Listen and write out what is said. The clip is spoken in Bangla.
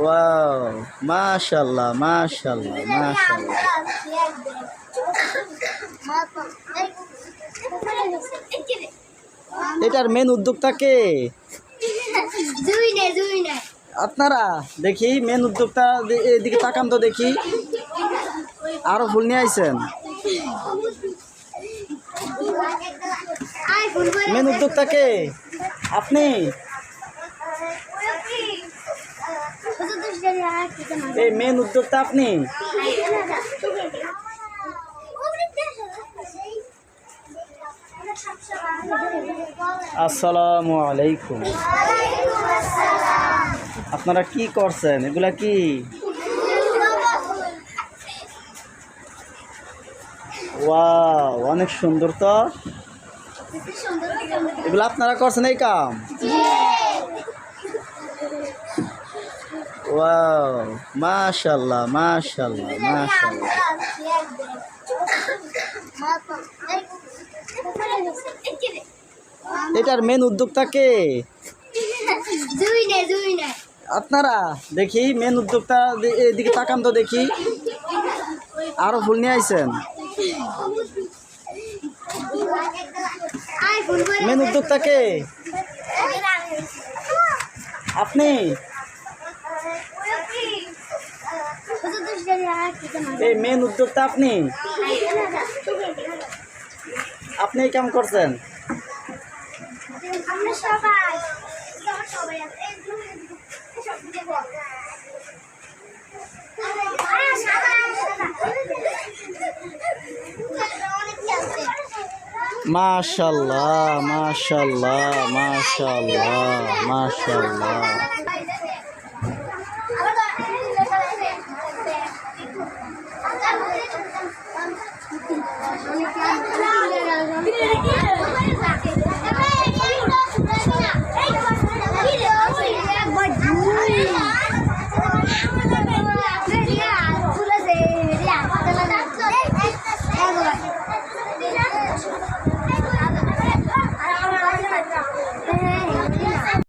ওয়াও মাশাল্লাহ মাশাল্লাহ মাশাল্লাহ এটার মেন উদ্যোক্তা কে? আপনারা? দেখি মেন উদ্যোক্তা এদিকে তাকান তো দেখি। আরও ফুল নিয়ে আইছেন। মেন উদ্যোক্তা কে? আপনি? এই মেন উদ্যোক্তা আপনি? আসসালামু আলাইকুম। আপনারা কি করছেন? এগুলা কি? অনেক সুন্দর তো। এগুলো আপনারা করছেন এই কাম? ওয়াও মাশাল্লাহ মাশাল্লাহ মাশাল্লাহ এটার মেন উদ্যোক্তা কে? আপনারা? দেখি মেন উদ্যোক্তা এদিকে তাকান তো দেখি। আরও ফুল নিয়ে আইছেন? মেন উদ্যোক্তা কে? আপনি? এই মেন উদ্যোক্তা আপনি? আপনি এই কাম করছেন? মাশাল্লাহ মাশাল্লাহ মাশাল্লাহ মাশাল্লাহ।